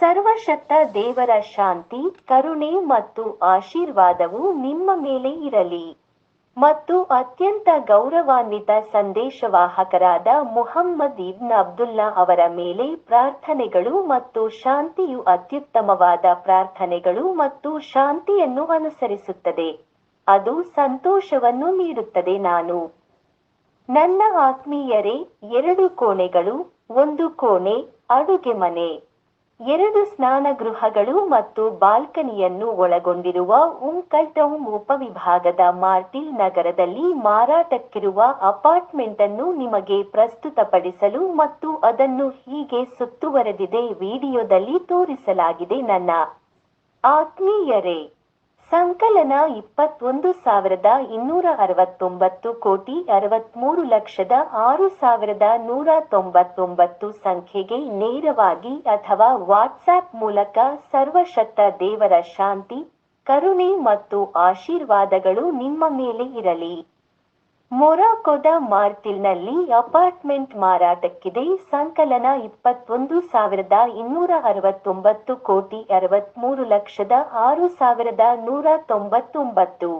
ಸರ್ವಶಕ್ತ ದೇವರ ಶಾಂತಿ, ಕರುಣೆ ಮತ್ತು ಆಶೀರ್ವಾದವು ನಿಮ್ಮ ಮೇಲೆ ಇರಲಿ. ಮತ್ತು ಅತ್ಯಂತ ಗೌರವಾನ್ವಿತ ಸಂದೇಶವಾಹಕರಾದ ಮುಹಮ್ಮದ್ ಇಬ್ನ್ ಅಬ್ದುಲ್ಲಾ ಅವರ ಮೇಲೆ ಪ್ರಾರ್ಥನೆಗಳು ಮತ್ತು ಶಾಂತಿಯು ಅತ್ಯುತ್ತಮವಾದ ಪ್ರಾರ್ಥನೆಗಳು ಮತ್ತು ಶಾಂತಿಯನ್ನು ಅನುಸರಿಸುತ್ತದೆ. ಅದು ಸಂತೋಷವನ್ನು ನೀಡುತ್ತದೆ ನಾನು. ನನ್ನ ಆತ್ಮೀಯರೇ, ಎರಡು ಕೋಣೆಗಳು, ಒಂದು ಕೋಣೆ, ಅಡುಗೆ ಮನೆ. ಎರಡು ಸ್ನಾನಗೃಹಗಳು ಮತ್ತು ಬಾಲ್ಕನಿಯನ್ನು ಒಳಗೊಂಡಿರುವ ಉಂಕಲ್ಟೌಂ ಉಪವಿಭಾಗದ ಮಾರ್ಟಿಲ್ ನಗರದಲ್ಲಿ ಮಾರಾಟಕ್ಕಿರುವ ಅಪಾರ್ಟ್ಮೆಂಟ್ ಅನ್ನು ನಿಮಗೆ ಪ್ರಸ್ತುತಪಡಿಸಲು ಮತ್ತು ಅದನ್ನು ಹೀಗೆ ಸುತ್ತುವರೆದಿದೆ ವಿಡಿಯೋದಲ್ಲಿ ತೋರಿಸಲಾಗಿದೆ ನನ್ನ ಆತ್ಮೀಯರೇ. ಸಂಕಲನ ಇಪ್ಪತ್ತೊಂದು ಸಾವಿರದ ಇನ್ನೂರ ಅರವತ್ತೊಂಬತ್ತು ಕೋಟಿ ಅರವತ್ಮೂರು ಲಕ್ಷದ ಆರು ಸಾವಿರದ ನೂರ ತೊಂಬತ್ತೊಂಬತ್ತು ಸಂಖ್ಯೆಗೆ ನೇರವಾಗಿ ಅಥವಾ ವಾಟ್ಸ್ಆಪ್ ಮೂಲಕ ಸರ್ವಶಕ್ತ ದೇವರ ಶಾಂತಿ, ಕರುಣೆ ಮತ್ತು ಆಶೀರ್ವಾದಗಳು ನಿಮ್ಮ ಮೇಲೆ ಇರಲಿ. ಮೊರಾಕೋದ ಮಾರ್ತಿಲ್ನಲ್ಲಿ ಅಪಾರ್ಟ್ಮೆಂಟ್ ಮಾರಾಟಕ್ಕಿದೆ. ಸಂಕಲನ ಇಪ್ಪತ್ತೊಂದು ಸಾವಿರದ ಇನ್ನೂರ ಅರವತ್ತೊಂಬತ್ತು ಕೋಟಿ ಅರವತ್ಮೂರು ಲಕ್ಷದ ಆರು ಸಾವಿರದ ನೂರ ತೊಂಬತ್ತೊಂಬತ್ತು.